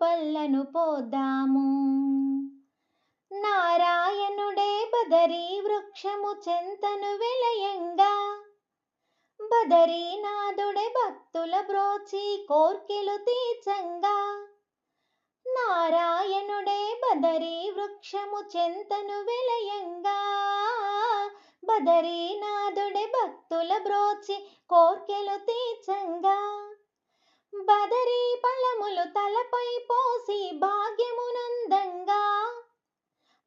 పళ్ళను పోద్దాము నారాయణుడే బదరీ వృక్షము చెంతను వెలయంగా. బదరీనాథుడే భక్తుల బ్రోచి కోర్కెలు తీచంగా నారాయణుడే బదరీ వృక్షము చెంతను వెలయంగా. బదరీనాథుడే భక్తుల బ్రోచి కోర్కెలు తీచంగా బదరీ పలములు తలపై పోసి భాగ్యమునందంగా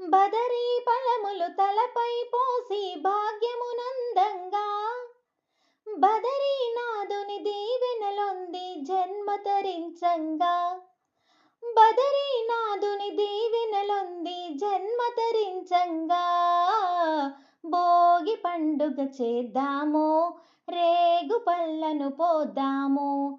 బదరీ పలములు తలపై పోసి భాగ్యమునందంగా బదరీనాథుని దీవెనలొంది జన్మ తరించంగా. బదరీనాథుని దీవెనలొంది జన్మ తరించంగా. భోగి పండుగ చేద్దాము రేగు పళ్ళను పోద్దాము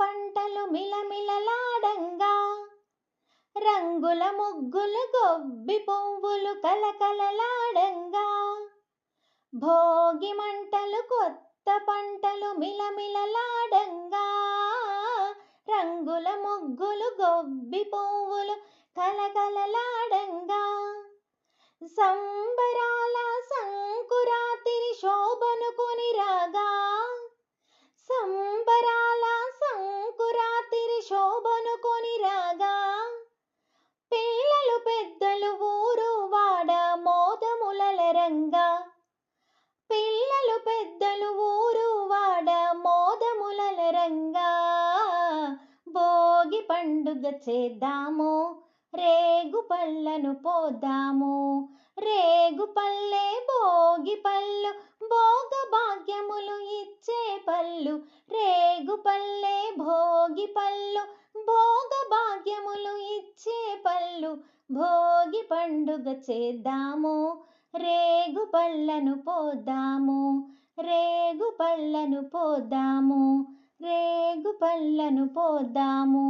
పంటలు మిలమిలలాడంగా. రంగుల ముగ్గులు గొబ్బి పువ్వులు కలకలలాడంగా. భోగి మంటలు కొత్త పంటలు మిలమిలలాడంగా. రంగుల ముగ్గులు గొబ్బి పువ్వులు కలకలలాడంగా. సంబరా మోదములరంగా పిల్లలు పెద్దలు ఊరు వాడ మోదములరంగా భోగి పండుగ చేద్దాము రేగు పళ్ళను పోదాము రేగు పల్లె భోగి పళ్ళు భోగ భాగ్యములు ఇచ్చే పళ్ళు. రేగు పల్లె భోగి పళ్ళు భోగ భాగ్యములు ఇచ్చే పళ్ళు. భోగి పండుగ చేద్దాము రేగు పళ్ళను పోద్దాము రేగు పళ్ళను పోద్దాము రేగు పళ్ళను పోద్దాము.